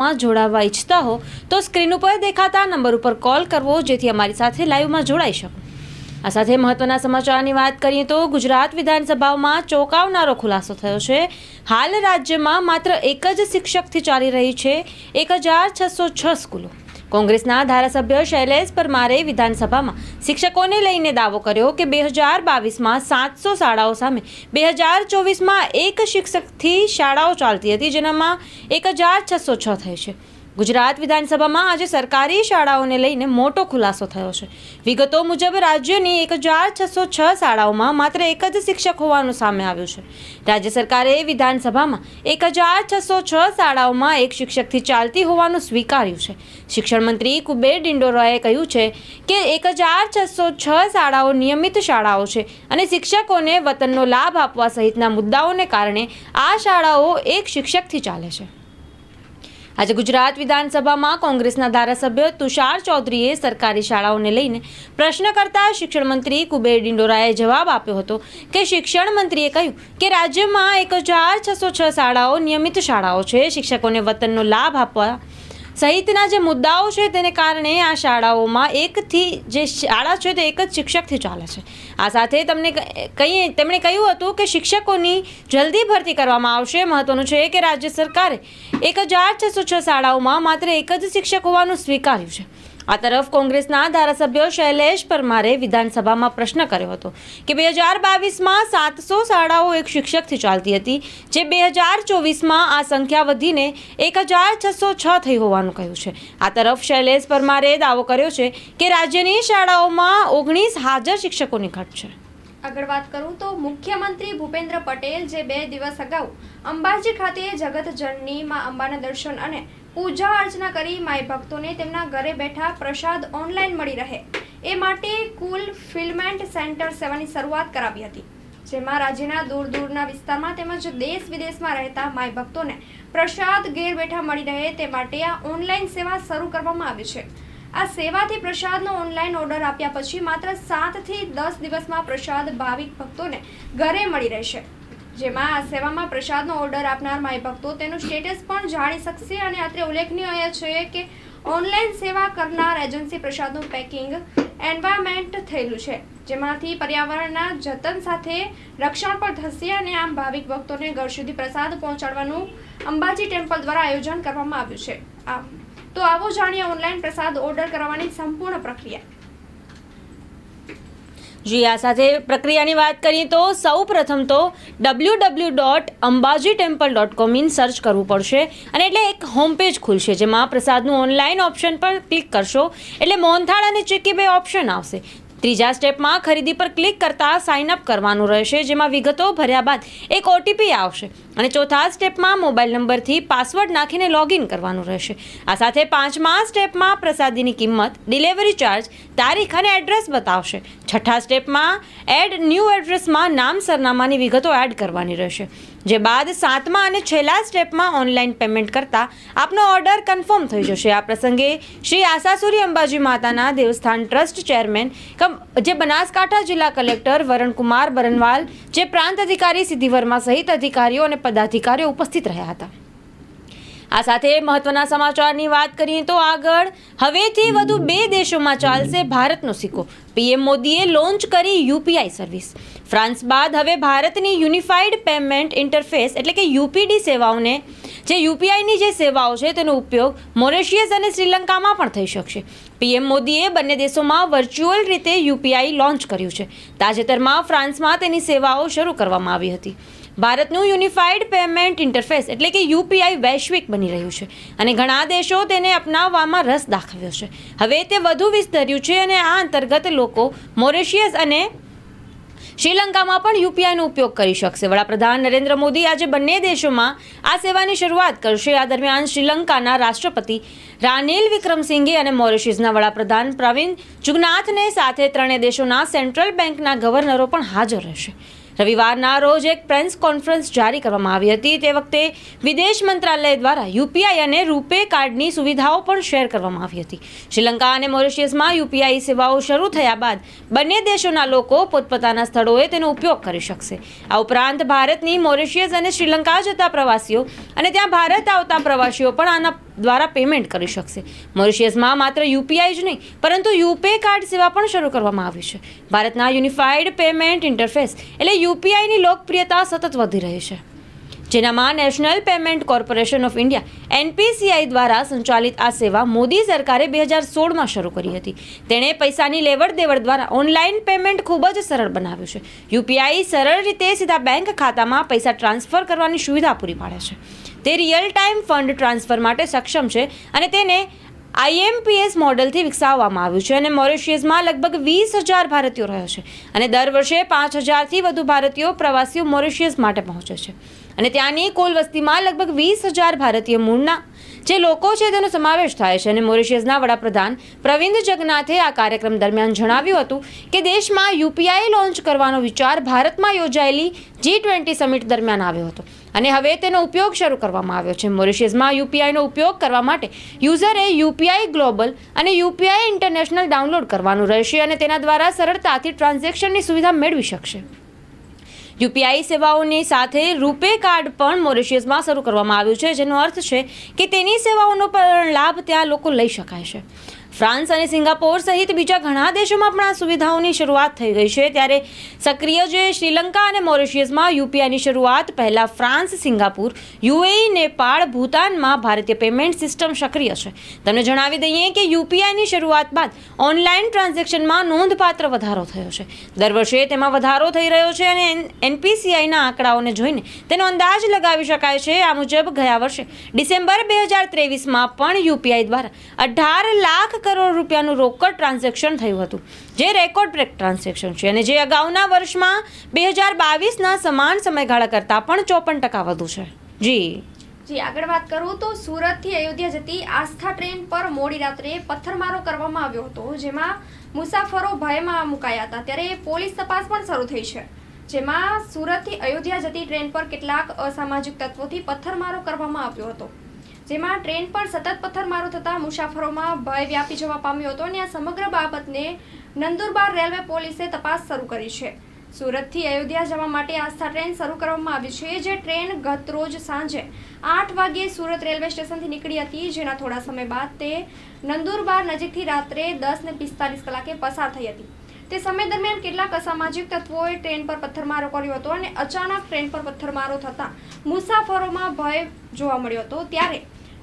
માં જોડાવા ઈચ્છતા હો, તો સ્ક્રીન ઉપર દેખાતા નંબર ઉપર કોલ કરવો, જેથી અમારી સાથે લાઈવમાં જોડાઈ શકો. આ સાથે મહત્વના સમાચારની વાત કરીએ તો ગુજરાત વિધાનસભામાં ચોંકાવનારો ખુલાસો થયો છે. હાલ રાજ્યમાં માત્ર એક જ શિક્ષકથી ચાલી રહી છે, એક હજાર છસો છ સ્કૂલો. કોંગ્રેસના ધારાસભ્ય શૈલેષ પરમારે વિધાનસભામાં શિક્ષકોને લઈને દાવો કર્યો કે બે હજાર બાવીસમાં સાતસો શાળાઓ સામે બે હજાર ચોવીસમાં એક શિક્ષકથી શાળાઓ ચાલતી હતી, જેનામાં એક હજાર છસો છ થઈ છે. ગુજરાત વિધાનસભામાં આજે સરકારી શાળાઓને લઈને મોટો ખુલાસો થયો છે. વિગતો મુજબ રાજ્યની એક હજાર છસો છ શાળાઓમાં માત્ર એક જ શિક્ષક હોવાનું સામે આવ્યું છે. રાજ્ય સરકારે વિધાનસભામાં એક હજાર છસો છ શાળાઓમાં એક શિક્ષકથી ચાલતી હોવાનું સ્વીકાર્યું છે. શિક્ષણ મંત્રી કુબેર ડિંડોરાએ કહ્યું છે કે એક હજાર છસો છ શાળાઓ નિયમિત શાળાઓ છે અને શિક્ષકોને વતનનો લાભ આપવા સહિતના મુદ્દાઓને કારણે આ શાળાઓ એક શિક્ષકથી ચાલે છે. આજે ગુજરાત વિધાનસભામાં કોંગ્રેસના ધારાસભ્ય તુષાર ચૌધરીએ સરકારી શાળાઓને લઈને પ્રશ્ન કરતા શિક્ષણ મંત્રી કુબેર ડિંડોરાએ જવાબ આપ્યો હતો કે શિક્ષણ મંત્રીએ કહ્યું કે રાજ્યમાં એક હજાર છસો છ શાળાઓ નિયમિત શાળાઓ છે. શિક્ષકોને વતનનો લાભ આપવા સહિતના જે મુદ્દાઓ છે તેને કારણે આ શાળાઓમાં એકથી જે શાળા છે તે એક જ શિક્ષકથી ચાલે છે. આ સાથે તમને કહીએ, તેમણે કહ્યું હતું કે શિક્ષકોની જલ્દી ભરતી કરવામાં આવશે. મહત્વનું છે કે રાજ્ય સરકારે એક હજાર છસો છ શાળાઓમાં માત્ર એક જ શિક્ષક હોવાનું સ્વીકાર્યું છે. આ તરફ કોંગ્રેસના ધારાસભ્ય શૈલેષ પરમારે વિધાનસભામાં પ્રશ્ન કર્યો હતો કે બે હજાર બાવીસમાં સાતસો શાળાઓ એક શિક્ષકથી ચાલતી હતી, જે બે હજાર ચોવીસમાં આ સંખ્યા વધીને એક હજાર છસો છ થઈ હોવાનું કહ્યું છે. આ તરફ શૈલેષ પરમારે દાવો કર્યો છે કે રાજ્યની શાળાઓમાં ઓગણીસ હાજર શિક્ષકોની ઘટ છે. આગળ વાત કરું તો મુખ્યમંત્રી ભૂપેન્દ્ર પટેલ જે બે દિવસ અગાઉ અંબાજી ખાતે જગત જનની માં અંબાના દર્શન અને પૂજા અર્ચના કરી માય ભક્તોને તેમના ઘરે બેઠા પ્રસાદ ઓનલાઈન મળી રહે. એ માટે કુલ ફિલમેન્ટ સેન્ટર સેવાની શરૂઆત કરાવી હતી, જેમાં રાજ્યના દૂર દૂરના વિસ્તારમાં તેમજ દેશ વિદેશમાં રહેતા માય ભક્તોને પ્રસાદ ઘેર બેઠા મળી રહે તે માટે આ ઓનલાઈન સેવા શરૂ કરવામાં આવી છે. આ સેવાથી પ્રસાદનો ઓનલાઈન ઓર્ડર આપ્યા પછી માત્ર સાતથી દસ દિવસમાં પ્રસાદ ભાવિક ભક્તોને ઘરે મળી રહેશે. જેમાં સેવામાં પ્રસાદનો ઓર્ડર આપનાર માય ભક્તો તેનું સ્ટેટસ પણ જાણી શકશે અને અત્રે ઉલ્લેખનીય છે કે ઓનલાઈન સેવા કરનાર એજન્સી પ્રસાદનું પેકિંગ એન્વાયરમેન્ટ થયેલું છે, જેમાંથી પર્યાવરણના જતન સાથે રક્ષણ પણ થશે અને આમ ભાવિક ભક્તોને ઘર સુધી પ્રસાદ પહોંચાડવાનું અંબાજી ટેમ્પલ દ્વારા આયોજન કરવામાં આવ્યું છે. આમ, તો આવો જાણીએ ઓનલાઈન પ્રસાદ ઓર્ડર કરવાની સંપૂર્ણ પ્રક્રિયા. જી, આ સાથે પ્રક્રિયાની વાત કરીએ તો સૌ પ્રથમ તો W W dot Ambaji temple dot com in search કરવું પડશે. અને એટલે એક હોમ પેજ ખુલશે, જેમાં પ્રસાદનું ઓનલાઈન ઓપ્શન પર ક્લિક કરશો. એટલે મોહનથાળ અને ચીકી બે ઓપ્શન આવશે. ત્રીજા સ્ટેપમાં ખરીદી પર ક્લિક કરતાં સાઇન અપ કરવાનું રહેશે, જેમાં વિગતો ભર્યા બાદ એક ઓટીપી આવશે અને ચોથા સ્ટેપમાં મોબાઈલ નંબરથી પાસવર્ડ નાખીને લોગિન કરવાનું રહેશે. આ સાથે પાંચમા સ્ટેપમાં પ્રસાદીની કિંમત ડિલિવરી ચાર્જ તારીખ અને એડ્રેસ બતાવશે. છઠ્ઠા સ્ટેપમાં એડ ન્યૂ એડ્રેસમાં નામ સરનામાની વિગતો એડ કરવાની રહેશે. જે બાદ સાતમા અને છેલ્લા સ્ટેપમાં ઓનલાઈન પેમેન્ટ કરતાં આપનો ઓર્ડર કન્ફર્મ થઈ જશે. આ પ્રસંગે શ્રી આશાસુરી અંબાજી માતાના દેવસ્થાન ટ્રસ્ટ ચેરમેન જે બનાસકાંઠા જિલ્લા કલેક્ટર વરણકુમાર બરનવાલ, જે પ્રાંત અધિકારી સિદ્ધિ વર્મા સહિત અધિકારીઓ અને પદાધિકારીઓ ઉપસ્થિત રહ્યા હતા. આ સાથે મહત્વના સમાચારની વાત કરીએ તો આગળ હવેથી વધુ બે દેશોમાં ચાલશે ભારતનો સિક્કો. પીએમ મોદીએ લોન્ચ કરી યુપીઆઈ સર્વિસ. ફ્રાન્સ બાદ હવે ભારતની યુનિફાઈડ પેમેન્ટ ઇન્ટરફેસ એટલે કે યુપીડી સેવાઓને, જે યુપીઆઈની જે સેવાઓ છે તેનો ઉપયોગ મોરેશિયસ અને શ્રીલંકામાં પણ થઈ શકશે. પીએમ મોદીએ બંને દેશોમાં વર્ચ્યુઅલ રીતે યુપીઆઈ લોન્ચ કર્યું છે. તાજેતરમાં ફ્રાન્સમાં તેની સેવાઓ શરૂ કરવામાં આવી હતી. ભારતનું યુનિફાઈડ પેમેન્ટ ઇન્ટરફેસ એટલે કે યુપીઆઈ વૈશ્વિક બની રહ્યું છે અને ઘણા દેશો તેને અપનાવવામાં રસ દાખવ્યો છે. હવે તે વધુ વિસ્તર્યું છે અને આ અંતર્ગત લોકો મોરેશિયસ અને શ્રીલંકામાં પણ યુપીઆઈનો ઉપયોગ કરી શકશે. વડાપ્રધાન નરેન્દ્ર મોદી આજે બંને દેશોમાં આ સેવાની શરૂઆત કરશે. આ દરમિયાન શ્રીલંકાના રાષ્ટ્રપતિ રાનિલ વિક્રમસિંઘે અને મોરિશિયસના વડાપ્રધાન પ્રવીણ જુગનાથને સાથે ત્રણેય દેશોના સેન્ટ્રલ બેંકના ગવર્નરો પણ હાજર રહેશે. રવિવારના રોજ એક પ્રેસ કોન્ફરન્સ જારી કરવામાં આવી હતી. તે વખતે વિદેશ મંત્રાલય દ્વારા યુપીઆઈ અને રૂપે કાર્ડની સુવિધાઓ પણ શેર કરવામાં આવી હતી. શ્રીલંકા અને મોરિશિયસમાં યુપીઆઈ સેવાઓ શરૂ થયા બાદ બંને દેશોના લોકો પોતપોતાના સ્થળોએ તેનો ઉપયોગ કરી શકશે. આ ઉપરાંત ભારતની મોરિશિયસ અને શ્રીલંકા જતા પ્રવાસીઓ અને ત્યાં ભારત આવતા પ્રવાસીઓ પણ આના દ્વારા પેમેન્ટ કરી શકશે. મોરિશિયસમાં માત્ર યુપીઆઈ જ નહીં, પરંતુ યુપે કાર્ડ સેવા પણ શરૂ કરવામાં આવી છે. ભારતના યુનિફાઈડ પેમેન્ટ ઇન્ટરફેસ એટલે યુપીઆઈની લોકપ્રિયતા સતત વધી રહી છે. જેનામાં National Payment Corporation of India, NPCI દ્વારા સંચાલિત આ સેવા મોદી સરકારે બે હજાર સોળમાં શરૂ કરી હતી. તેણે પૈસાની લેવડ દેવડ દ્વારા ઓનલાઈન પેમેન્ટ ખૂબ જ સરળ બનાવ્યું છે. યુપીઆઈ સરળ રીતે સીધા બેંક ખાતામાં પૈસા ટ્રાન્સફર કરવાની સુવિધા પૂરી પાડે છે. તે રિયલ ટાઈમ ફંડ ટ્રાન્સફર માટે સક્ષમ છે અને તેને આઈએમપીએસ મોડેલથી વિકસાવવામાં આવ્યું છે અને મોરિશિયસમાં લગભગ વીસ હજાર ભારતીયો રહ્યો છે અને દર વર્ષે પાંચ હજારથી વધુ ભારતીયો પ્રવાસીઓ મોરિશિયસ માટે પહોંચે છે. અને ત્યાંની કુલ વસ્તીમાં લગભગ વીસ હજાર ભારતીય મૂળના જે લોકો છે તેનો સમાવેશ થાય છે અને મોરિશિયસના વડાપ્રધાન પ્રવિંદ જગનાથે આ કાર્યક્રમ દરમિયાન જણાવ્યું હતું કે દેશમાં યુપીઆઈ લોન્ચ કરવાનો વિચાર ભારતમાં યોજાયેલી જી ટ્વેન્ટી સમિટ દરમિયાન આવ્યો હતો. અને હવે તેનો ઉપયોગ શરૂ કરવામાં આવ્યો છે. મોરિશિયસમાં યુપીઆઈનો ઉપયોગ કરવા માટે યુઝરે યુપીઆઈ ગ્લોબલ અને યુપીઆઈ ઇન્ટરનેશનલ ડાઉનલોડ કરવાનું રહેશે અને તેના દ્વારા સરળતાથી ટ્રાન્ઝેક્શનની સુવિધા મેળવી શકશે. યુપીઆઈ સેવાઓની સાથે રૂપે કાર્ડ પણ મોરિશિયસમાં શરૂ કરવામાં આવ્યું છે, જેનો અર્થ છે કે તેની સેવાઓનો પણ લાભ ત્યાં લોકો લઈ શકાય છે. ફ્રાન્સ અને સિંગાપોર સહિત બીજા ઘણા દેશોમાં પણ આ સુવિધાઓની શરૂઆત થઈ ગઈ છે. ત્યારે સક્રિય જે શ્રીલંકા અને મોરિશિયસમાં યુપીઆઈની શરૂઆત, પહેલાં ફ્રાન્સ, સિંગાપુર, યુએઈ, નેપાળ, ભૂતાનમાં ભારતીય પેમેન્ટ સિસ્ટમ સક્રિય છે. તમને જણાવી દઈએ કે યુપીઆઈની શરૂઆત બાદ ઓનલાઈન ટ્રાન્ઝેક્શનમાં નોંધપાત્ર વધારો થયો છે. દર વર્ષે તેમાં વધારો થઈ રહ્યો છે અને એનપીસીઆઈના આંકડાઓને જોઈને તેનો અંદાજ લગાવી શકાય છે. આ મુજબ ગયા વર્ષે ડિસેમ્બર બે હજાર ત્રેવીસમાં પણ યુપીઆઈ દ્વારા અઢાર લાખ કરોડ રૂપિયાનું રોકડ ટ્રાન્ઝેક્શન થયું હતું, જે રેકોર્ડ બ્રેક ટ્રાન્ઝેક્શન છે. અને જે અગાઉના વર્ષમાં બે હજાર બાવીસના સમાન સમયગાળા કરતાં પણ ચોપન ટકા વધુ છે. જી. જી, આગળ વાત કરું તો સુરતથી અયોધ્યા જતી આસ્થા ટ્રેન પર મોડી રાત્રે પથ્થરમારો કરવામાં આવ્યો હતો, જેમાં મુસાફરો ભયમાં મુકાયા હતા. ત્યારે પોલીસ તપાસ પણ શરૂ થઈ છે. જેમાં સુરતથી અયોધ્યા જતી ટ્રેન પર કેટલાક અસામાજિક તત્વોથી પથ્થરમારો કરવામાં આવ્યો હતો. જેમાં ટ્રેન પર સતત પથ્થરમારો થતા મુસાફરોમાં ભય વ્યાપી જવા પામ્યો હતો અને આ સમગ્ર બાબતને નંદુરબાર રેલવે પોલીસે તપાસ શરૂ કરી છે. સુરતથી અયોધ્યા જવા માટે આસ્થા ટ્રેન શરૂ કરવામાં આવી છે, જે ટ્રેન ગત રોજ સાંજે આઠ વાગ્યે સુરત રેલવે સ્ટેશનથી નીકળી હતી, જેના થોડા સમય બાદ તે નંદુરબાર નજીકથી રાત્રે દસ ને પિસ્તાલીસ કલાકે પસાર થઈ હતી. તે સમય દરમિયાન કેટલાક અસામાજિક તત્વોએ ટ્રેન પર પથ્થરમારો કર્યો હતો અને અચાનક ટ્રેન પર પથ્થરમારો થતાં મુસાફરોમાં ભય જોવા મળ્યો હતો. ત્યારે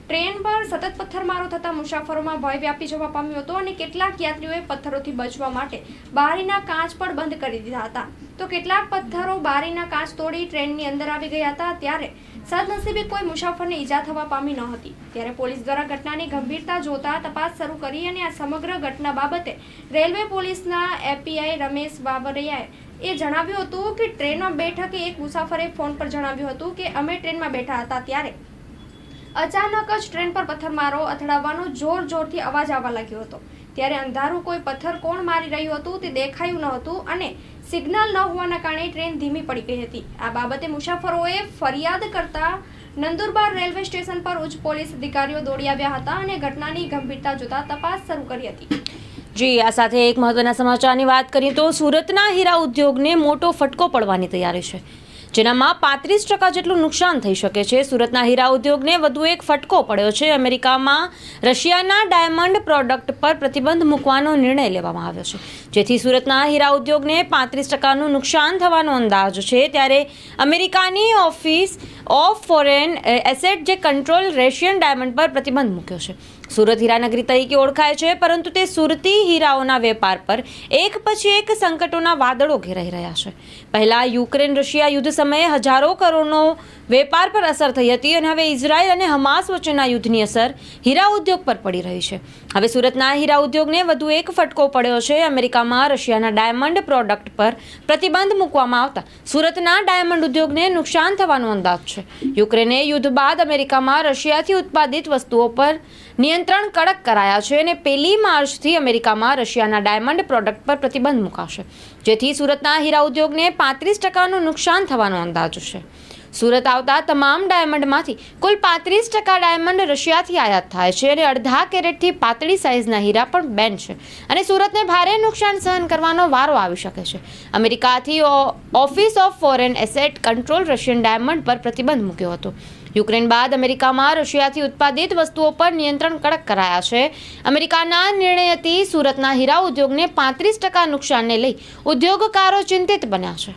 ટ્રેન પર સતત પથ્થરમારો થતા મુસાફરોમાં ભય વ્યાપી જવા પામ્યો હતો અને કેટલાક યાત્રીઓએ પથ્થરોથી બચવા માટે બારીના કાચ પણ બંધ કરી દીધા હતા. તો કેટલાક પથ્થરો બારીના કાચ તોડી ટ્રેનની અંદર આવી ગયા હતા ત્યારે સદનસીબે કોઈ મુસાફરને ઈજા થવા પામી ન હતી. ત્યારે પોલીસ દ્વારા ઘટનાની ગંભીરતા જોતા તપાસ શરૂ કરી અને આ સમગ્ર ઘટના બાબતે રેલવે પોલીસના એપીઆઈ રમેશ બાબરિયાએ એ જણાવ્યું હતું કે ટ્રેનમાં બેઠકે એક મુસાફરે ફોન પર જણાવ્યું હતું કે અમે ટ્રેનમાં બેઠા હતા ત્યારે અચાનક જ ટ્રેન પર પથ્થરમારો અથડાવવાનો જોર જોરથી અવાજ આવવા લાગ્યો હતો. ત્યારે અંધારું કોઈ પથ્થર કોણ મારી રહ્યું હતું તે દેખાયું ન હતું અને સિગ્નલ ન હોવાના કારણે ટ્રેન ધીમી પડી ગઈ હતી. આ બાબતે મુસાફરોએ ફરિયાદ કરતા નંદુરબાર રેલવે સ્ટેશન પર ઉચ્ચ પોલીસ અધિકારીઓ દોડી આવ્યા હતા અને ઘટનાની ગંભીરતા જોતા તપાસ શરૂ કરી હતી. જી, આ સાથે એક મહત્વના સમાચારની વાત કરીએ તો સુરતના હીરા ઉદ્યોગને મોટો ફટકો પડવાની તૈયારી છે. જેનામાં પાંત્રીસ ટકા જેટલું નુકસાન થઈ શકે છે. સુરતના હીરા ઉદ્યોગને વધુ એક ફટકો પડ્યો છે. અમેરિકામાં રશિયાના ડાયમંડ પ્રોડક્ટ પર પ્રતિબંધ મૂકવાનો નિર્ણય લેવામાં આવ્યો છે. જેથી સુરતના હીરા ઉદ્યોગને પાંત્રીસ ટકાનું નુકસાન થવાનો અંદાજ છે. ત્યારે અમેરિકાની ઓફિસ ઓફ ફોરેન એસેટ જે કંટ્રોલ રશિયન ડાયમંડ પર પ્રતિબંધ મૂક્યો છે. સુરત હીરાનગરી તરીકે ઓળખાય છે, પરંતુ તે સુરતી હીરાઓના વેપાર પર એક પછી એક સંકટોના વાદળો ઘેરાઈ રહ્યા છે. પહેલા યુક્રેન રશિયા યુદ્ધ સમયે હજારો કરોડનો વેપાર પર અસર થઈ હતી અને હવે ઇઝરાયલ અને હમાસ વચ્ચેના યુદ્ધની અસર હીરા ઉદ્યોગ પર પડી રહી છે. હવે સુરતના હીરા ઉદ્યોગને વધુ એક ફટકો પડ્યો છે. અમેરિકામાં રશિયાના ડાયમંડ પ્રોડક્ટ પર પ્રતિબંધ મૂકવામાં આવતા સુરતના ડાયમંડ ઉદ્યોગને નુકસાન થવાનો અંદાજ છે. યુક્રેને યુદ્ધ બાદ અમેરિકામાં રશિયાથી ઉત્પાદિત વસ્તુઓ પર નિયંત્રણ કડક કરાયા છે અને પહેલી માર્ચથી અમેરિકામાં રશિયાના ડાયમંડ પ્રોડક્ટ પર પ્રતિબંધ મુકાશે, જેથી સુરતના હીરા ઉદ્યોગને પાંત્રીસ ટકાનું નુકસાન થવાનો અંદાજ છે. સુરત આવતા તમામ ડાયમંડમાંથી કુલ પાંત્રીસ ટકા ડાયમંડ રશિયાથી આયાત થાય છે અને અડધા કેરેટથી પાતળી સાઇઝના હીરા પણ બેન છે અને સુરતને ભારે નુકસાન સહન કરવાનો વારો આવી શકે છે. અમેરિકાથી Office of Foreign Asset Control Russian diamond પર પ્રતિબંધ મૂક્યો હતો. યુક્રેન બાદ અમેરિકામાં રશિયાથી ઉત્પાદિત વસ્તુઓ પર નિયંત્રણ કડક કરાયા છે. અમેરિકાના નિર્ણયથી સુરતના હીરા ઉદ્યોગને પાંત્રીસ ટકા નુકસાનને લઈ ઉદ્યોગકારો ચિંતિત બન્યા છે.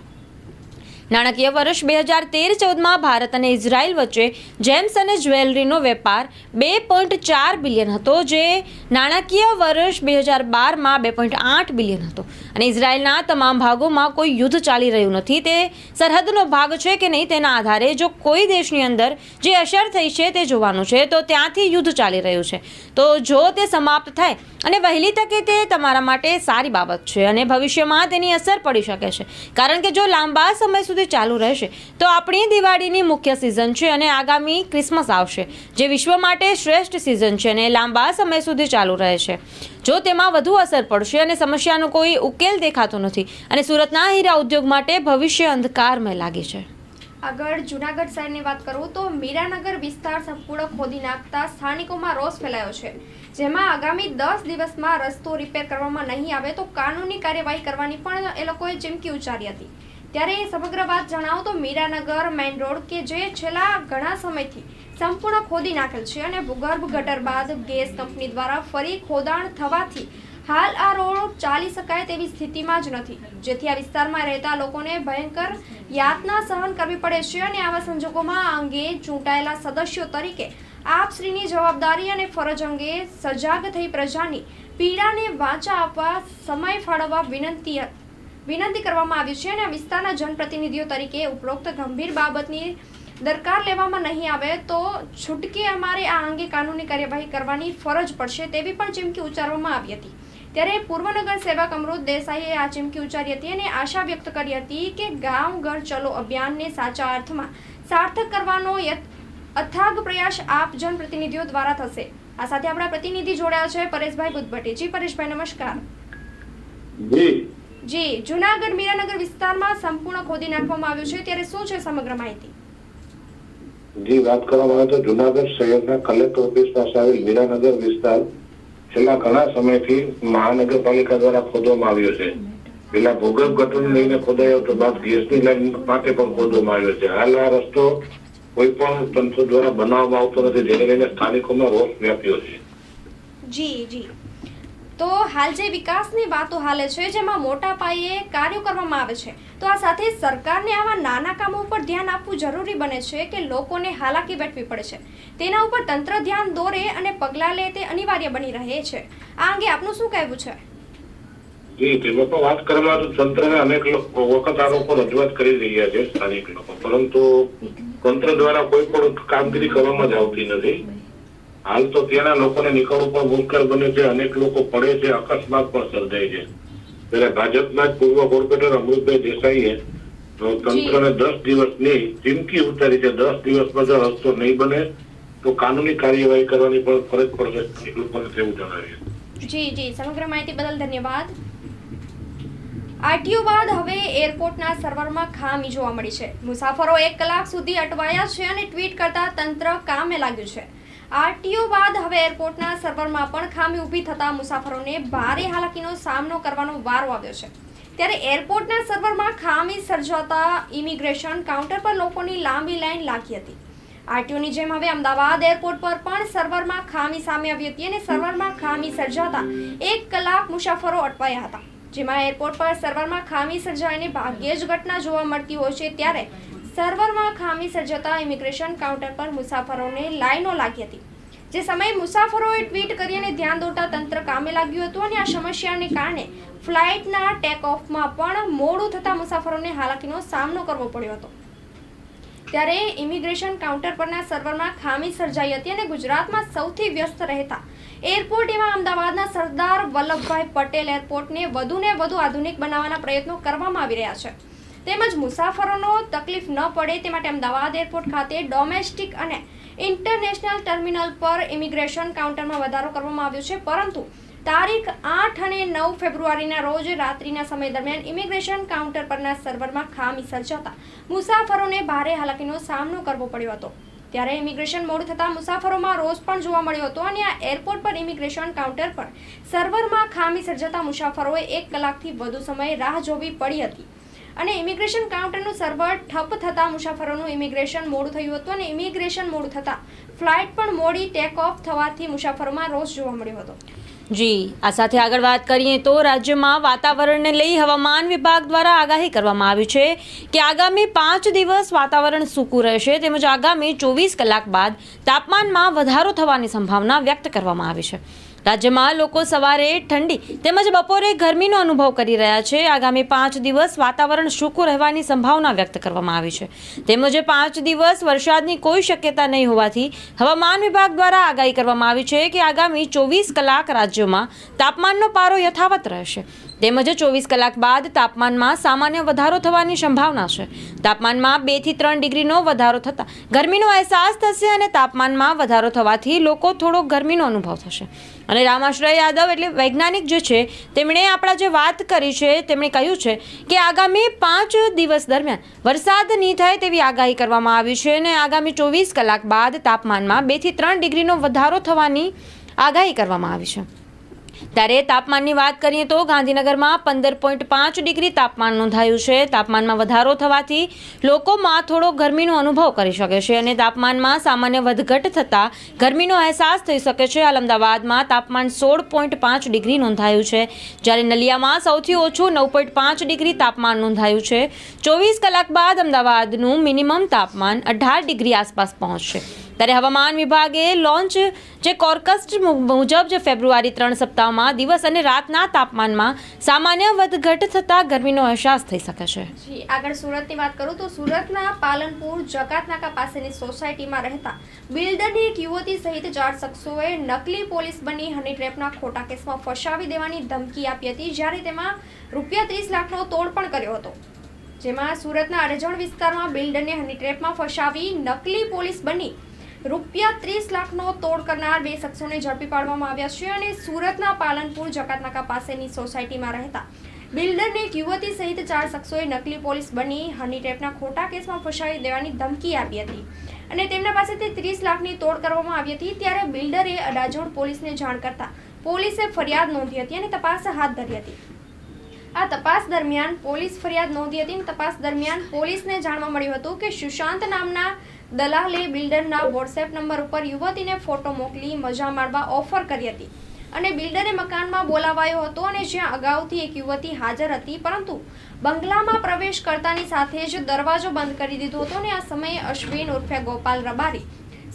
નાણાકીય વર્ષ બે હજાર તેર ચૌદમાં ભારત અને ઇઝરાયલ વચ્ચે જેમ્સ અને જ્વેલરીનો વેપાર બે પોઈન્ટ ચાર બિલિયન હતો, જે નાણાકીય વર્ષ બે હજાર બારમાં બે પોઈન્ટ આઠ બિલિયન હતો. અને ઇઝરાયલના તમામ ભાગોમાં કોઈ યુદ્ધ ચાલી રહ્યું નથી. તે સરહદનો ભાગ છે કે નહીં તેના આધારે જો કોઈ દેશની અંદર જે અસર થઈ છે તે જોવાનું છે, તો ત્યાંથી યુદ્ધ ચાલી રહ્યું છે. તો જો તે સમાપ્ત થાય અને વહેલી તકે તે તમારા માટે સારી બાબત છે અને ભવિષ્યમાં તેની અસર પડી શકે છે. કારણ કે જો લાંબા સમય સુધી ચાલુ રહેશે. તો આપણી દિવાળીની મુખ્ય સિઝન છે અને આગામી ક્રિસમસ આવશે, જે વિશ્વ માટે શ્રેષ્ઠ સિઝન છે અને લાંબા સમય સુધી ચાલુ રહે છે. જો તેમાં વધુ અસર પડશે અને સમસ્યાનો કોઈ ઉકેલ દેખાતો નથી અને સુરતના હીરા ઉદ્યોગ માટે ભવિષ્ય અંધકારમય લાગે છે. આગળ જુનાગઢ શહેરની વાત કરું તો મીરાનગર વિસ્તાર સંપૂર્ણ ખોદી નાખતા સ્થાનિકોમાં રોષ ફેલાયો છે. જેમાં આગામી દસ દિવસમાં રસ્તો રિપેર કરવામાં નહીં આવે તો કાનૂની કાર્યવાહી કરવાની પણ એ લોકોએ ચીમકી ઉચ્ચારી હતી. ત્યારે એ સમગ્ર વાત જણાવો તો મીરાનગર મેઇન રોડ કે જે છેલ્લા ઘણા સમયથી સંપૂર્ણ ખોદી નાખેલ છે અને ભૂગર્ભ ગટર બાદ ગેસ કંપની દ્વારા ફરી ખોદાણ થવાથી હાલ આ રોડ ચાલી શકાય તેવી સ્થિતિમાં જ નથી. જેથી આ વિસ્તારમાં રહેતા લોકોને ભયંકર યાતના સહન કરવી પડે છે અને આવા સંજોગોમાં આ અંગે ચૂંટાયેલા સદસ્યો તરીકે આપશ્રીની જવાબદારી અને ફરજ અંગે સજાગ થઈ પ્રજાની પીડાને વાંચા આપવા, સમય ફાળવવા વિનંતી વિનંતી કરવામાં આવી છે અને વિસ્તારના જનપ્રતિનિધિઓ તરીકે ઉપરોક્ત ગંભીર બાબતની દરકાર લેવામાં નહીં આવે તો છૂટકે અમારે આ અંગે કાનૂની કાર્યવાહી કરવાની ફરજ પડશે તેવી પણ ચીમકી ઉચ્ચારવામાં આવી હતી. ત્યારે પૂર્વનગર સેવક અમૃત દેસાઈએ આ ચીમકી ઉચ્ચારી હતી અને આશા વ્યક્ત કરી હતી કે ગામ ઘર ચલો અભિયાનને સાચા અર્થમાં સાર્થક કરવાનો અથાગ પ્રયાસ આપ જનપ્રતિનિધિઓ દ્વારા થશે. આ સાથે આપણા પ્રતિનિધિ જોડાયા છે પરેશભાઈ બુદ્ધભટ્ટી જી પરેશભાઈ, નમસ્કાર. જી. જી જુનાગઢ મીરાનગર વિસ્તારમાં સંપૂર્ણ ખોદી નાખવામાં આવ્યું છે. ત્યારે શું છે સમગ્ર માહિતી? જી વાત કરવામાં આવે તો જુનાગઢ શહેરના કલેક્ટર ઓફિસ પાસે આવેલ મીરાનગર વિસ્તાર છેલ્લા ઘણા સમયથી મહાનગરપાલિકા દ્વારા ખોદવામાં આવ્યો છે. પેલા ભૂગર્ભ ગટરને લઈને ખોદાયો તો બાદ ગેસની લાઈન માટે પણ ખોદવામાં આવ્યો છે. હાલ આ રસ્તો કોઈ પણ તંત્ર દ્વારા બનાવવામાં આવતો નથી જેને લઈને સ્થાનિકોમાં રોષ વ્યાપ્યો છે. જી જી. તો હાલ જે વિકાસની વાતો હાલે છે, જેમાં મોટા પાયે કાર્યો કરવામાં આવે છે, તો આ સાથે સરકારને આવા નાના કામો ઉપર ધ્યાન આપવું જરૂરી બને છે કે લોકોને હાલાકી વેઠવી પડે છે. તેના ઉપર તંત્ર ધ્યાન દોરે અને પગલાં લે તે અનિવાર્ય બની રહે છે. આ અંગે આપનું શું કહેવું છે? જી, તેમાં વાત કરવામાં તો તંત્રને અનેક વખત આ લોકો રજૂઆત કરી રહ્યા છે, સ્થાનિક લોકો. પરંતુ તંત્ર દ્વારા કોઈ પણ કામગીરી કરવામાં જ આવતી નથી. હાલ તો ત્યાંના લોકોને નીકળવું પણ મુશ્કેલ બને છે અનેક લોકો પડે છે અકસ્માત પણ સર્જાય છે. ત્યારે ભાજપના જ પૂર્વ કોર્પોરેટર અમૃતભાઈ દેસાઈએ તંત્રને દસ દિવસની ચીમકી ઉતારી છે. દસ દિવસમાં જો રસ્તો નહીં બને તો કાનૂની કાર્યવાહી કરવાની પણ ફરજ પડશે લોકોને તેવું જણાવ્યું જી જી. સમગ્ર માહિતી બદલ ધન્યવાદ. આરટીઓ બાદ હવે એરપોર્ટના સર્વરમાં ખામી જોવા મળી છે. મુસાફરો એક કલાક સુધી અટવાયા છે અને ટ્વીટ કરતા તંત્ર કામે લાગ્યું છે. આરટીઓ બાદ હવે એરપોર્ટના સર્વરમાં પણ ખામી ઊભી થતા મુસાફરોને ભારે હાલાકીનો સામનો કરવાનો વારો આવ્યો છે. ત્યારે એરપોર્ટના સર્વરમાં ખામી સર્જાતા ઇમિગ્રેશન કાઉન્ટર પર લોકોની લાંબી લાઈન લાગી હતી. આરટીઓની જેમ હવે અમદાવાદ એરપોર્ટ પર પણ સર્વરમાં ખામી સામે આવી હતી અને સર્વરમાં ખામી સર્જાતા એક કલાક મુસાફરો અટવાયા હતા. જેમાં એરપોર્ટ પર સર્વરમાં ખામી સર્જાઈને ભાગ્યે જ ઘટના જોવા મળતી હોય છે ત્યારે સર્વરમાં ખામી સર્જાતા ઇમિગ્રેશન કાઉન્ટર પર મુસાફરોને લાઈનો લાગી હતી. જે સમયે મુસાફરોએ ટ્વીટ કરી અને ધ્યાન દોરતા તંત્ર કામે લાગ્યું હતું અને આ સમસ્યાને કારણે ફ્લાઇટના ટેક ઓફમાં પણ મોડું થતા મુસાફરોને હાલાકીનો સામનો કરવો પડ્યો હતો. ત્યારે ઇમિગ્રેશન કાઉન્ટર પરના સર્વરમાં ખામી સર્જાઈ હતી અને ગુજરાતમાં સૌથી વ્યસ્ત રહેતા એરપોર્ટ એવા અમદાવાદના સરદાર વલ્લભભાઈ પટેલ એરપોર્ટને વધુને વધુ આધુનિક બનાવવાના પ્રયત્નો કરવામાં આવી રહ્યા છે. તેમજ મુસાફરોનો તકલીફ ન પડે તે માટે અમદાવાદ એરપોર્ટ ખાતે ડોમેસ્ટિક અને ઇન્ટરનેશનલ ટર્મિનલ પર ઇમિગ્રેશન કાઉન્ટરમાં વધારો કરવામાં આવ્યો છે. પરંતુ તારીખ આઠ અને નવ ફેબ્રુઆરીના રોજ રાત્રિના સમય દરમિયાન ઇમિગ્રેશન કાઉન્ટર પરના સર્વરમાં ખામી સર્જાતા મુસાફરોને ભારે હાલાકીનો સામનો કરવો પડ્યો હતો. ત્યારે ઇમિગ્રેશન મોડું થતાં મુસાફરોમાં રોષ પણ જોવા મળ્યો હતો અને આ એરપોર્ટ પર ઇમિગ્રેશન કાઉન્ટર પર સર્વરમાં ખામી સર્જાતા મુસાફરોએ એક કલાકથી વધુ સમય રાહ જોવી પડી હતી. અને ઇમિગ્રેશન કાઉન્ટરનું સર્વર ઠપ થતાં મુસાફરોનું ઇમિગ્રેશન મોડું થયું હતું અને ઇમિગ્રેશન મોડું થતાં ફ્લાઇટ પણ મોડી ટેક ઓફ થવાથી મુસાફરોમાં રોષ જોવા મળ્યો હતો. જી, આ સાથે આગળ વાત કરીએ તો રાજ્યમાં વાતાવરણને લઈ હવામાન વિભાગ દ્વારા આગાહી કરવામાં આવી છે કે આગામી પાંચ દિવસ વાતાવરણ સૂકું રહેશે તેમજ આગામી ચોવીસ કલાક બાદ તાપમાનમાં વધારો થવાની સંભાવના વ્યક્ત કરવામાં આવી છે. રાજ્યમાં લોકો સવારે ઠંડી તેમજ બપોરે ગરમીનો અનુભવ કરી રહ્યા છે. આગામી પાંચ દિવસ વાતાવરણ સૂકું રહેવાની સંભાવના વ્યક્ત કરવામાં આવી છે. તેમજ પાંચ દિવસ વરસાદની કોઈ શક્યતા નહીં હોવાથી હવામાન વિભાગ દ્વારા આગાહી કરવામાં આવી છે કે આગામી ચોવીસ કલાક રાજ્યમાં તાપમાનનો પારો યથાવત રહેશે. તેમજ ચોવીસ કલાક બાદ તાપમાનમાં સામાન્ય વધારો થવાની સંભાવના છે. તાપમાનમાં બેથી ત્રણ ડિગ્રીનો વધારો થતાં ગરમીનો અહેસાસ થશે અને તાપમાનમાં વધારો થવાથી લોકો થોડો ગરમીનો અનુભવ થશે. અને રામાશ્રય યાદવ એટલે વૈજ્ઞાનિક જે છે, તેમણે આપણા જે વાત કરી છે, તેમણે કહ્યું છે કે આગામી પાંચ દિવસ દરમિયાન વરસાદ નહીં થાય તેવી આગાહી કરવામાં આવી છે અને આગામી ચોવીસ કલાક બાદ તાપમાનમાં બેથી ત્રણ ડિગ્રીનો વધારો થવાની આગાહી કરવામાં આવી છે. ત્યારે તાપમાનની વાત કરીએ તો ગાંધીનગરમાં પંદર પોઈન્ટ પાંચ ડિગ્રી તાપમાન નોંધાયું છે. તાપમાનમાં વધારો થવાથી લોકોમાં થોડો ગરમીનો અનુભવ કરી શકે છે અને તાપમાનમાં સામાન્ય વધઘટ થતાં ગરમીનો અહેસાસ થઈ શકે છે. હાલ અમદાવાદમાં તાપમાન સોળ પોઈન્ટ પાંચ ડિગ્રી નોંધાયું છે. જ્યારે નલિયામાં સૌથી ઓછું નવ પોઈન્ટ પાંચ ડિગ્રી તાપમાન નોંધાયું છે. ચોવીસ કલાક બાદ અમદાવાદનું મિનિમમ તાપમાન અઢાર ડિગ્રી આસપાસ પહોંચશે. ત્યારે હવામાન વિભાગે લોન્ચ જે કોર્કસ્ટ મુજબ જે ફેબ્રુઆરી ત્રણ સપ્તાહમાં દિવસ અને રાતના તાપમાનમાં સામાન્ય વધઘટ થતાં ગરમીનો અહેસાસ થઈ શકે છે. જી, આગળ સુરતની વાત કરું તો સુરતના પાલનપુર, જકાતનાકા પાસેની સોસાયટીમાં રહેતા બિલ્ડરની એક યુવતી સહિત ચાર શખ્સોએ નકલી પોલીસ બની હની ટ્રેપના ખોટા કેસમાં ફસાવી દેવાની ધમકી આપી હતી, જ્યારે તેમાં રૂપિયા ત્રીસ લાખનો તોડ પણ કર્યો હતો. જેમાં સુરતના અરેજણ વિસ્તારમાં બિલ્ડરને હની ટ્રેપમાં ફસાવી નકલી પોલીસ બની રૂપિયા ત્રીસ લાખનો તોડ કરનાર બે શખ્સોને ઝડપી પાડવામાં આવ્યા છે અને સુરતના પાલનપુર જકાતનાકા પાસેની સોસાયટીમાં રહેતા બિલ્ડરને એક યુવતી સહિત ચાર શખ્સોએ નકલી પોલીસ બની હની ટેપના ખોટા કેસમાં ફસાવી દેવાની ધમકી આપી હતી. અને તેમના પાસેથી ત્રીસ લાખની તોડ કરવામાં આવી હતી ત્યારે બિલ્ડરે અડાજોડ પોલીસને જાણ કરતા પોલીસે ફરિયાદ નોંધી હતી અને તપાસ હાથ ધરી હતી. આ તપાસ દરમિયાન પોલીસ ફરિયાદ નોંધી હતી અને તપાસ દરમિયાન પોલીસને જાણવા મળ્યું હતું કે સુશાંત નામના દલાલે બિલ્ડરના વોટ્સએપ નંબર ઉપર યુવતીને ફોટો મોકલી મજા માણવા ઓફર કરી હતી. અને બિલ્ડરે મકાનમાં બોલાવાયો હતો અને જ્યાં અગાઉથી એક યુવતી હાજર હતી, પરંતુ બંગલામાં પ્રવેશ કરતાની સાથે જ દરવાજો બંધ કરી દીધો હતો અને આ સમયે અશ્વિન ઉર્ફે ગોપાલ રબારી,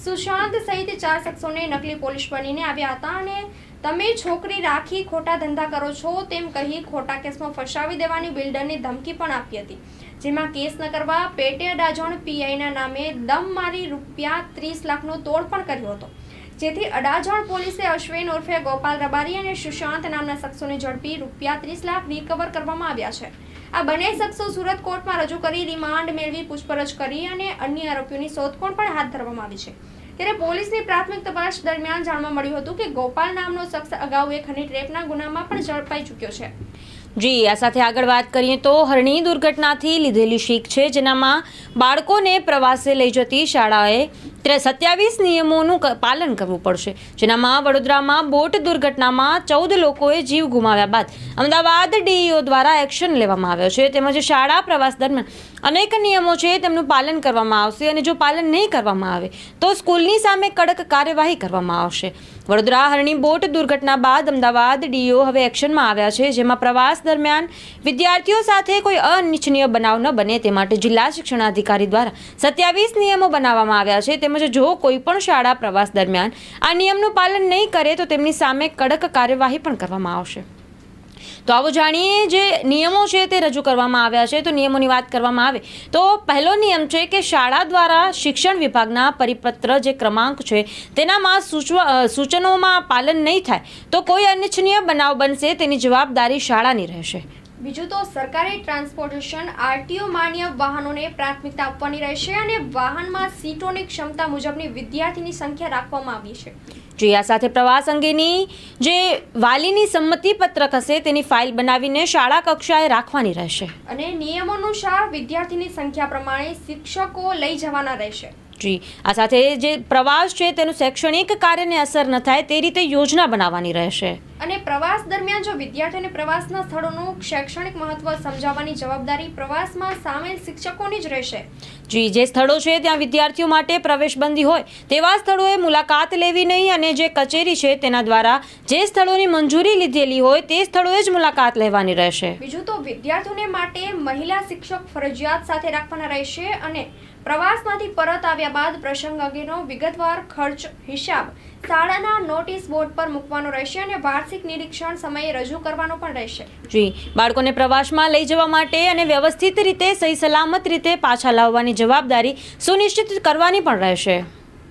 સુશાંત સહિત ચાર શખ્સોને નકલી પોલીસ બનીને આવ્યા હતા અને તમે છોકરી રાખી ખોટા ધંધા કરો છો, તેમ કહી ખોટા કેસમાં ફસાવી દેવાની બિલ્ડરને ધમકી પણ આપી હતી. જેમાં કેસ ન કરવા પેટે અડાજણ પીઆઈના નામે દમ મારી રૂપિયા ત્રીસ લાખનો તોડ પણ કર્યો હતો. જેથી અડાજણ પોલીસે અશ્વિન ઉર્ફે ગોપાલ રબારી અને સુશાંત નામના શખ્સોને ઝડપી રૂપિયા ત્રીસ લાખ રિકવર કરવામાં આવ્યા છે. આ બંને શખ્સો સુરત કોર્ટમાં રજૂ કરી રિમાન્ડ મેળવી પૂછપરછ કરી અને અન્ય આરોપીઓની શોધખોળ પણ હાથ ધરવામાં આવી છે. ત્યારે પોલીસની પ્રાથમિક તપાસ દરમિયાન જાણવા મળ્યું હતું કે ગોપાલ નામનો શખ્સ અગાઉ એક હની ટ્રેપના ગુનામાં પણ ઝડપાઈ ચૂક્યો છે. જી, આ સાથે આગળ વાત કરીએ તો હરણી દુર્ઘટનાથી લીધેલી શીખ છે, જેનામાં બાળકોને પ્રવાસે લઈ જતી શાળાએ સત્યાવીસ નિયમોનું પાલન કરવું પડશે. જેનામાં વડોદરામાં બોટ દુર્ઘટનામાં ચૌદ લોકોએ જીવ ગુમાવ્યા બાદ અમદાવાદ ડીઈઓ દ્વારા એક્શન લેવામાં આવ્યો છે. તેમજ શાળા પ્રવાસ દરમિયાન અનેક નિયમો છે, તેમનું પાલન કરવામાં આવશે અને જો પાલન નહીં કરવામાં આવે, તો સ્કૂલની સામે કડક કાર્યવાહી કરવામાં આવશે. વડોદરા હરણી બોટ દુર્ઘટના બાદ અમદાવાદ ડીઓ હવે એક્શનમાં આવ્યા છે, જેમાં પ્રવાસ દરમિયાન વિદ્યાર્થીઓ સાથે કોઈ અનિચ્છનીય બનાવ ન બને તે માટે જિલ્લા શિક્ષણાધિકારી દ્વારા સત્યાવીસ નિયમો બનાવવામાં આવ્યા છે. તેમજ જો કોઈ પણ શાળા પ્રવાસ દરમિયાન આ નિયમનું પાલન નહીં કરે, તો તેમની સામે કડક કાર્યવાહી પણ કરવામાં આવશે. તો આવો જાણીએ જે નિયમો છે તે રજૂ કરવામાં આવ્યા છે. તો નિયમોની વાત કરવામાં આવે તો પહેલો નિયમ છે કે શાળા દ્વારા શિક્ષણ વિભાગના પરિપત્ર જે ક્રમાંક છે તેનામાં સૂચવા સૂચનોમાં પાલન નહીં થાય તો કોઈ અનિચ્છનીય બનાવ બનશે તેની જવાબદારી શાળાની રહેશે. બીજું તો સરકારી ટ્રાન્સપોર્ટેશન આરટીઓ માન્ય વાહનોને પ્રાથમિકતા આપવાની રહેશે અને વાહનમાં સીટોની ક્ષમતા મુજબની વિદ્યાર્થીની સંખ્યા રાખવામાં આવી છે. જી આ સાથે પ્રવાસ અંગેની જે વાલીની સંમતિ પત્રક હશે તેની ફાઇલ બનાવીને શાળા કક્ષાએ રાખવાની રહેશે. અને નિયમો અનુસાર વિદ્યાર્થીની સંખ્યા પ્રમાણે શિક્ષકો લઈ જવાના રહેશે. જી આ સાથે જે પ્રવાસ છે તેનું શૈક્ષણિક કાર્યને અસર ન થાય તે રીતે યોજના બનાવવાની રહેશે. અને પ્રવાસ દરમિયાન જો વિદ્યાર્થીઓને પ્રવાસના સ્થળોનું શૈક્ષણિક મહત્વ સમજાવવાની જવાબદારી પ્રવાસમાં સામેલ શિક્ષકોની જ રહેશે. જી જે સ્થળો છે ત્યાં વિદ્યાર્થીઓ માટે પ્રવેશબંધી હોય તેવા સ્થળોએ મુલાકાત લેવી નહીં અને જે કચેરી છે તેના દ્વારા જે સ્થળોની મંજૂરી લીધેલી હોય તે સ્થળોએ જ મુલાકાત લેવાની રહેશે. બીજું તો વિદ્યાર્થીઓને માટે મહિલા શિક્ષક ફરજિયાત સાથે રાખવાના રહેશે અને પ્રવાસમાંથી પરત આવ્યા બાદ પ્રસંગ અંગેનો વિગતવાર ખર્ચ હિસાબ શાળાના નોટિસ બોર્ડ પર મૂકવાનો રહેશે અને વાર્ષિક નિરીક્ષણ સમયે રજૂ કરવાનો પણ રહેશે. જી, બાળકોને પ્રવાસમાં લઈ જવા માટે અને વ્યવસ્થિત રીતે, સહી સલામત રીતે પાછા લાવવાની જવાબદારી સુનિશ્ચિત કરવાની પણ રહેશે.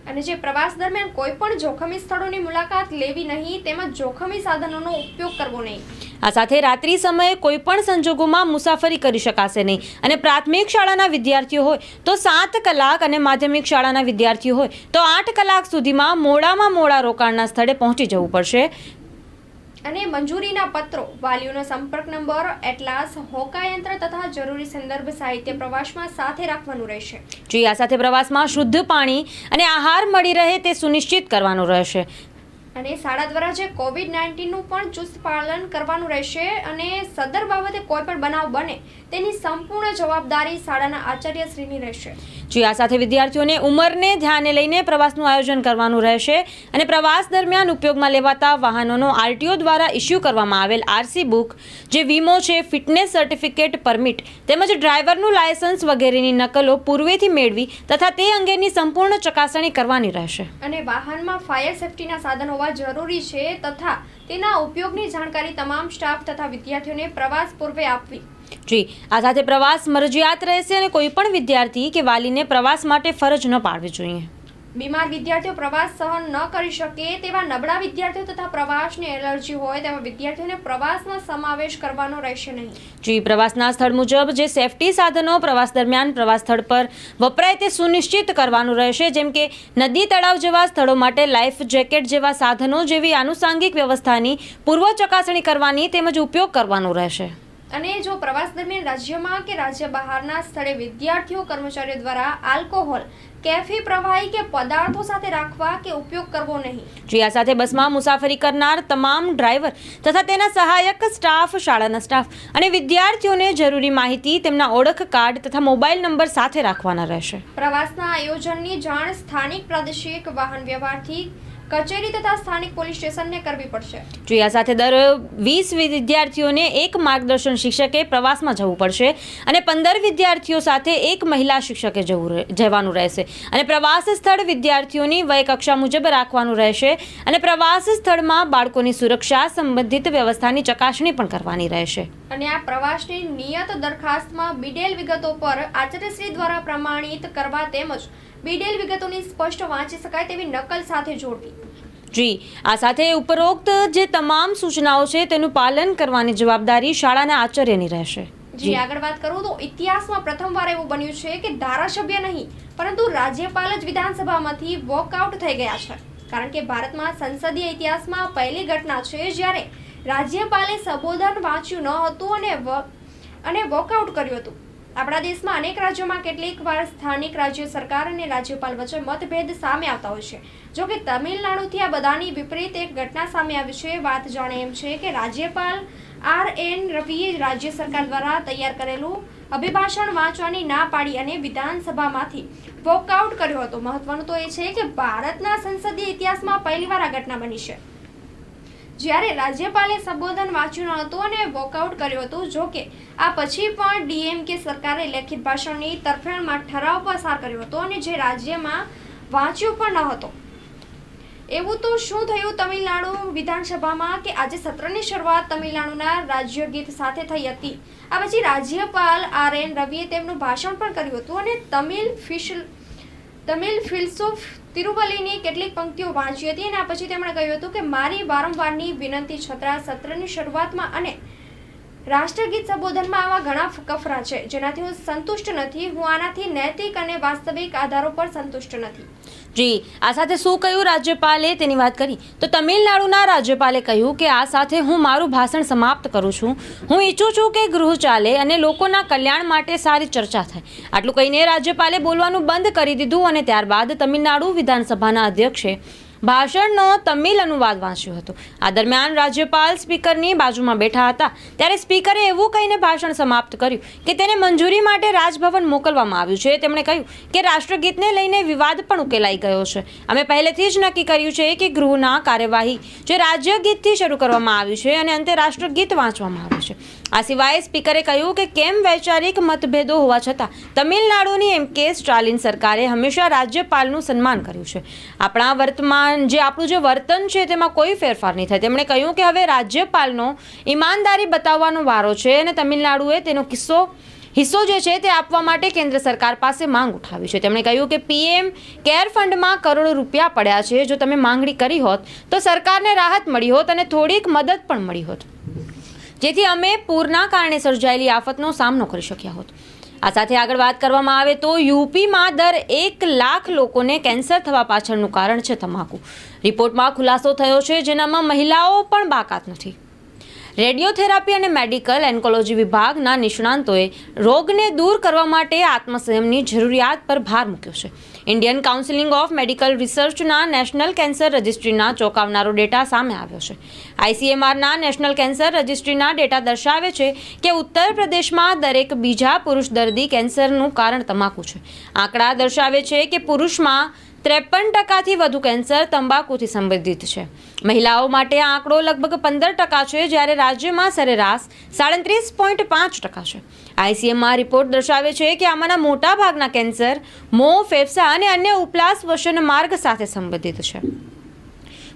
અને જે પ્રવાસ દરમિયાન કોઈ પણ જોખમી સ્થળોની મુલાકાત લેવી નહીં તેમજ જોખમી સાધનોનો ઉપયોગ કરવો નહીં. આ સાથે રાત્રિ સમયે કોઈ પણ સંજોગોમાં મુસાફરી કરી શકાશે નહીં. અને પ્રાથમિક શાળાના વિદ્યાર્થીઓ હોય તો સાત કલાક અને માધ્યમિક શાળાના વિદ્યાર્થીઓ હોય તો આઠ કલાક સુધીમાં મોડામાં મોડા રોકાણના સ્થળે પહોંચી જવું પડશે. અને મંજૂરીના પત્રો, વાલીઓનો સંપર્ક નંબર એટલાસ હોકાયંત્ર તથા જરૂરી સંદર્ભ સાહિત્ય પ્રવાસમાં સાથે રાખવાનું રહેશે. જી, આ સાથે પ્રવાસમાં શુદ્ધ પાણી અને આહાર મળી રહે તે સુનિશ્ચિત કરવાનું રહેશે. અને શાળા દ્વારા જે કોવિડ નાઇન્ટીનનું પણ ચુસ્ત પાલન કરવાનું રહેશે અને સદર બાબતે કોઈ પણ બનાવ બને તેની સંપૂર્ણ જવાબદારી શાળાના આચાર્યશ્રીની રહેશે. જી આ સાથે વિદ્યાર્થીઓને ઉંમરને ધ્યાને લઈને પ્રવાસનું આયોજન કરવાનું રહેશે અને પ્રવાસ દરમિયાન ઉપયોગમાં લેવાતા વાહનોનો આરટીઓ દ્વારા ઇસ્યુ કરવામાં આવેલ આરસી બુક જે વીમો છે ફિટનેસ સર્ટિફિકેટ પરમિટ તેમજ ડ્રાઈવરનું લાયસન્સ વગેરેની નકલો પૂર્વેથી મેળવી તથા તે અંગેની સંપૂર્ણ ચકાસણી કરવાની રહેશે. અને વાહનમાં ફાયર સેફટીના સાધન હોવા જરૂરી છે તથા તેના ઉપયોગની જાણકારી તમામ સ્ટાફ તથા વિદ્યાર્થીઓને પ્રવાસ પૂર્વે આપવી. જી, આ સાથે પ્રવાસ મરજિયાત રહેશે અને કોઈ પણ વિદ્યાર્થી કે વાલીને પ્રવાસ માટે ફરજ ન પાડવી જોઈએ. બીમાર વિદ્યાર્થીઓ પ્રવાસ સહન ન કરી શકે તેવા નબળા વિદ્યાર્થીઓ તથા પ્રવાસની એલર્જી હોય તેવા વિદ્યાર્થીઓને પ્રવાસમાં સમાવેશ કરવાનો રહેશે નહીં. જી પ્રવાસના સ્થળ મુજબ જે સેફટી સાધનો પ્રવાસ દરમિયાન પ્રવાસ સ્થળ પર વપરાય તે સુનિશ્ચિત કરવાનું રહેશે. જેમ કે નદી તળાવ જેવા સ્થળો માટે લાઈફ જેકેટ જેવા સાધનો જેવી આનુષાંગિક વ્યવસ્થાની પૂર્વ ચકાસણી કરવાની તેમજ ઉપયોગ કરવાનો રહેશે. અને જો પ્રવાસ દરમિયાન રાજ્યમાં કે રાજ્ય બહારના સ્થળે વિદ્યાર્થીઓ કર્મચારીઓ દ્વારા આલ્કોહોલ કેફી પ્રવાહી કે પદાર્થો સાથે રાખવા કે ઉપયોગ કરવો નહીં? જી આ સાથે બસમાં મુસાફરી કરનાર તમામ ડ્રાઈવર તથા તેના સહાયક સ્ટાફ શાળાના સ્ટાફ અને વિદ્યાર્થીઓને જરૂરી માહિતી તેમના ઓળખ કાર્ડ તથા મોબાઈલ નંબર સાથે રાખવાના રહેશે. પ્રવાસના આયોજનની જાણ સ્થાનિક પ્રાદેશિક વાહન વ્યવહારથી કચેરી તથા સ્થાનિક પોલીસ સ્ટેશનને કરવી પડશે. જી આ સાથે દર વીસ વિદ્યાર્થીઓને એક માર્ગદર્શન શિક્ષકે પ્રવાસમાં જવું પડશે અને પંદર વિદ્યાર્થીઓ સાથે એક મહિલા શિક્ષકે જવું જવાનું રહેશે. અને પ્રવાસ સ્થળ વિદ્યાર્થીઓની વય કક્ષા મુજબ રાખવાનું રહેશે અને પ્રવાસ સ્થળમાં બાળકોની સુરક્ષા સંબંધિત વ્યવસ્થાની ચકાસણી પણ કરવાની રહેશે. અને આ પ્રવાસની નિયત દરખાસ્તમાં બીડેલ વિગતો પર આચાર્યશ્રી દ્વારા પ્રમાણિત કરવા તેમજ બીડેલ વિગતોની સ્પષ્ટ વાંચી શકાય તેવી નકલ સાથે જોડવી. જી આ સાથે ઉપરોક્ત જે તમામ સૂચનાઓ છે તેનું પાલન કરવાની જવાબદારી શાળાના આચાર્યની રહેશે. જી આગળ વાત કરું તો ઇતિહાસમાં પ્રથમવાર એવું બન્યું છે કે ધારાસભ્ય નહીં પરંતુ રાજ્યપાલ જ વિધાનસભામાંથી વોકઆઉટ થઈ ગયા છે. કારણ કે ભારતમાં સંસદીય ઇતિહાસમાં પહેલી ઘટના છે જ્યારે રાજ્યપાલે સંબોધન વાંચ્યું ન હતું અને અને વોકઆઉટ કર્યું હતું. આપણા દેશમાં અનેક રાજ્યોમાં કેટલીક વાર સ્થાનિક રાજ્ય સરકાર અને રાજ્યપાલ વચ્ચે મતભેદ સામે આવતા હોય છે. જો કે તમિલનાડુથી આ બધાની વિપરીત એક ઘટના સામે આવી છે. વાત જાણે એમ છે કે રાજ્યપાલ આર એન રવિએ રાજ્ય સરકાર દ્વારા તૈયાર કરેલું અભિભાષણ વાંચવાની ના પાડી અને વિધાનસભામાંથી વોકઆઉટ કર્યો હતો. મહત્વનું તો એ છે કે ભારતના સંસદીય ઇતિહાસમાં પહેલીવાર આ ઘટના બની છે. જ્યારે રાજ્યપાલે સંબોધન વાંચ્યું ન હતું અને વોકઆઉટ કર્યું હતું, જો કે આ પછી પણ ડીએમકે સરકારે લેખિત ભાષણની તરફેણમાં ઠરાવ પસાર કર્યો હતો અને જે રાજ્યમાં વાંચ્યું પણ ન હતો. એવું તો શું થયું તમિલનાડુ વિધાનસભામાં કે આજે સત્રની શરૂઆત તમિલનાડુના રાજ્ય ગીત સાથે થઈ હતી? આ પછી રાજ્યપાલ આર એન રવિએ તેમનું ભાષણ પણ કર્યું હતું અને તમિલ ફિશલ તમિલ ફિલસોફ તિરુવલ્લીની કેટલીક પંક્તિઓ વાંચી હતી અને આ પછી તેમણે કહ્યું હતું કે મારી વારંવારની વિનંતી છતાં સત્રની શરૂઆતમાં અને રાષ્ટ્રગીત સંબોધનમાં આવા ઘણા કફરા છે, જેનાથી હું સંતુષ્ટ નથી. હું આનાથી નૈતિક અને વાસ્તવિક આધારો પર સંતુષ્ટ નથી. જી, આ સાથે શું કહ્યું રાજ્યપાલે? તેની વાત કરી. તો તમિલનાડુના રાજ્યપાલે કહ્યું કે આ સાથે હું મારું ભાષણ સમાપ્ત કરું છું. હું ઈચ્છું છું કે ગૃહ ચાલે અને લોકોના કલ્યાણ માટે સારી ચર્ચા થાય. આટલું કહીને રાજ્યપાલે બોલવાનું બંધ કરી દીધું અને ત્યારબાદ તમિલનાડુ વિધાનસભાના અધ્યક્ષે ભાષણનો તમિલ અનુવાદ વાંચ્યો હતો. આ દરમિયાન રાજ્યપાલ સ્પીકરની બાજુમાં બેઠા હતા. ત્યારે સ્પીકરે એવું કહીને ભાષણ સમાપ્ત કર્યું કે તેને મંજૂરી માટે રાજભવન મોકલવામાં આવ્યું છે. તેમણે કહ્યું કે રાષ્ટ્રગીતને લઈને વિવાદ પણ ઉકેલાઈ ગયો છે. અમે પહેલેથી જ નક્કી કર્યું છે કે ગૃહના કાર્યવાહી જે રાજ્ય ગીતથી શરૂ કરવામાં આવ્યું છે અને અંતે રાષ્ટ્રગીત વાંચવામાં આવ્યું છે. આ સિવાય સ્પીકરે કહ્યું કે કેમ વૈચારિક મતભેદો હોવા છતાં તમિલનાડુની એમ કે સ્ટાલિન સરકારે હંમેશા રાજ્યપાલનું સન્માન કર્યું છે. આપણા વર્તમાન જે આપણું જે વર્તન છે તેમાં કોઈ ફેરફાર નહીં થાય. તેમણે કહ્યું કે હવે રાજ્યપાલનો ઈમાનદારી બતાવવાનો વારો છે અને તમિલનાડુએ તેનો કિસ્સો, હિસ્સો જે છે તે આપવા માટે કેન્દ્ર સરકાર પાસે માંગ ઉઠાવી છે. તેમણે કહ્યું કે પીએમ કેર ફંડમાં કરોડો રૂપિયા પડ્યા છે. જો તમે માંગણી કરી હોત તો સરકારને રાહત મળી હોત અને થોડીક મદદ પણ મળી હોત. જેથી અમે પૂરના કારણે સર્જાયેલી આફતનો સામનો કરી શક્યા હોત. આ સાથે આગળ વાત કરવામાં આવે તો યુપીમાં દર એક લાખ લોકોને કેન્સર થવા પાછળનું કારણ છે તમાકુ. રિપોર્ટમાં ખુલાસો થયો છે જેનામાં મહિલાઓ પણ બાકાત નથી. રેડિયોથેરાપી અને મેડિકલ એન્કોલોજી વિભાગના નિષ્ણાંતોએ રોગને દૂર કરવા માટે આત્મસંયમની જરૂરિયાત પર ભાર મૂક્યો છે. ઇન્ડિયન કાઉન્સિલિંગ ઓફ મેડિકલ રિસર્ચના નેશનલ કેન્સર રજિસ્ટ્રીના ચોંકાવનારો ડેટા સામે આવ્યો છે. આઈસીએમઆરના નેશનલ કેન્સર રજિસ્ટ્રીના ડેટા દર્શાવે છે કે ઉત્તર પ્રદેશમાં દરેક બીજા પુરુષ દર્દી કેન્સરનું કારણ તમાકુ છે. આંકડા દર્શાવે છે કે પુરુષમાં ત્રેપન ટકાથી વધુ કેન્સર તંબાકુથી સંબંધિત છે. મહિલાઓ માટે આંકડો લગભગ પંદર ટકા છે જ્યારે રાજ્યમાં સરેરાશ સાડત્રીસ પોઈન્ટ પાંચ ટકા છે. આઈસીએમઆર રિપોર્ટ દર્શાવે છે કે આમાંના મોટા ભાગના કેન્સર, મોં, ફેફસા અને અન્ય ઉપલા શ્વસન માર્ગ સાથે સંબંધિત છે.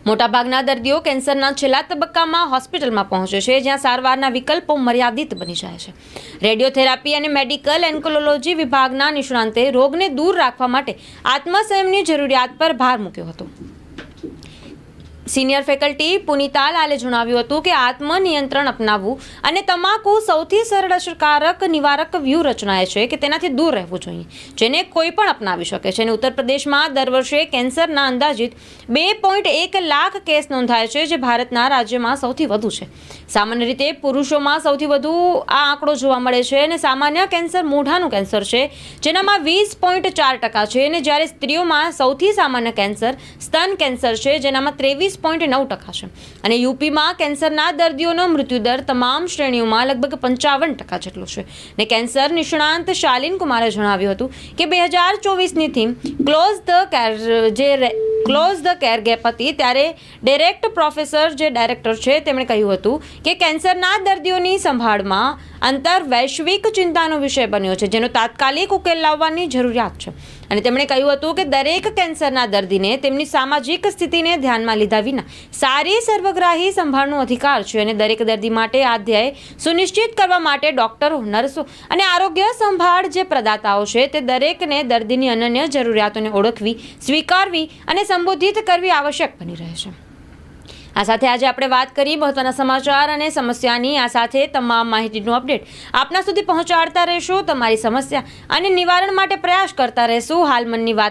મોટાભાગના દર્દીઓ કેન્સરના છેલ્લા તબક્કામાં હોસ્પિટલમાં પહોંચે છે, જ્યાં સારવારના વિકલ્પો મર્યાદિત બની જાય છે. રેડિયોથેરાપી અને મેડિકલ એન્કોલોજી વિભાગના નિષ્ણાંતે રોગને દૂર રાખવા માટે આત્મસંયમની જરૂરિયાત પર ભાર મૂક્યો હતો. સિનિયર ફેકલ્ટી પુનિતા લાલે જણાવ્યું હતું કે આત્મનિયંત્રણ અપનાવવું અને તમાકુ સૌથી સરળ અસરકારક નિવારક વ્યૂહરચના છે કે તેનાથી દૂર રહેવું જોઈએ, જેને કોઈ પણ અપનાવી શકે છે. અને ઉત્તર પ્રદેશમાં દર વર્ષે કેન્સરના અંદાજિત બે પોઈન્ટ એક લાખ કેસ નોંધાય છે, જે ભારતના રાજ્યમાં સૌથી વધુ છે. સામાન્ય રીતે પુરુષોમાં સૌથી વધુ આ આંકડો જોવા મળે છે અને સામાન્ય કેન્સર મોઢાનું કેન્સર છે, જેનામાં વીસ પોઈન્ટ ચાર ટકા છે. અને જ્યારે સ્ત્રીઓમાં સૌથી સામાન્ય કેન્સર સ્તન કેન્સર છે, જેનામાં ત્રેવીસ પોઈન્ટ નવ ટકા છે. અને યુપીમાં કેન્સરના દર્દીઓનો મૃત્યુદર તમામ શ્રેણીઓમાં લગભગ પંચાવન ટકા જેટલો છે. ને કેન્સર નિષ્ણાંત શાલિન કુમારે જણાવ્યું હતું કે બે હજાર ચોવીસની થીમ ક્લોઝ ધ કેર, જે ક્લોઝ ધ કેર ગેપ હતી. ત્યારે ડિરેક્ટ પ્રોફેસર જે ડાયરેક્ટર છે, તેમણે કહ્યું હતું કે કેન્સરના દર્દીઓની સંભાળમાં અંતર વૈશ્વિક ચિંતાનો વિષય બન્યો છે, જેનો તાત્કાલિક ઉકેલ લાવવાની જરૂરિયાત છે. અને તેમણે કહ્યું હતું કે દરેક કેન્સરના દર્દીને તેમની સામાજિક સ્થિતિને ધ્યાનમાં લીધા વિના સારી સર્વગ્રાહી સંભાળનો અધિકાર છે અને દરેક દર્દી માટે આ ધ્યેય સુનિશ્ચિત કરવા માટે ડોક્ટરો નર્સો અને આરોગ્ય સંભાળ જે પ્રદાતાઓ છે, તે દરેકને દર્દીની અનન્ય જરૂરિયાતોને ઓળખવી, સ્વીકારવી અને સંબોધિત કરવી આવશ્યક બની રહે છે. આ સાથે આજે આપણે વાત કરી મહત્વના સમાચાર અને સમસ્યાની. આ સાથે તમામ માહિતીનું અપડેટ આપના સુધી પહોંચાડતા રહેશું. તમારી સમસ્યા અને નિવારણ માટે પ્રયાસ કરતા રહેશું. હાલ મનની વાત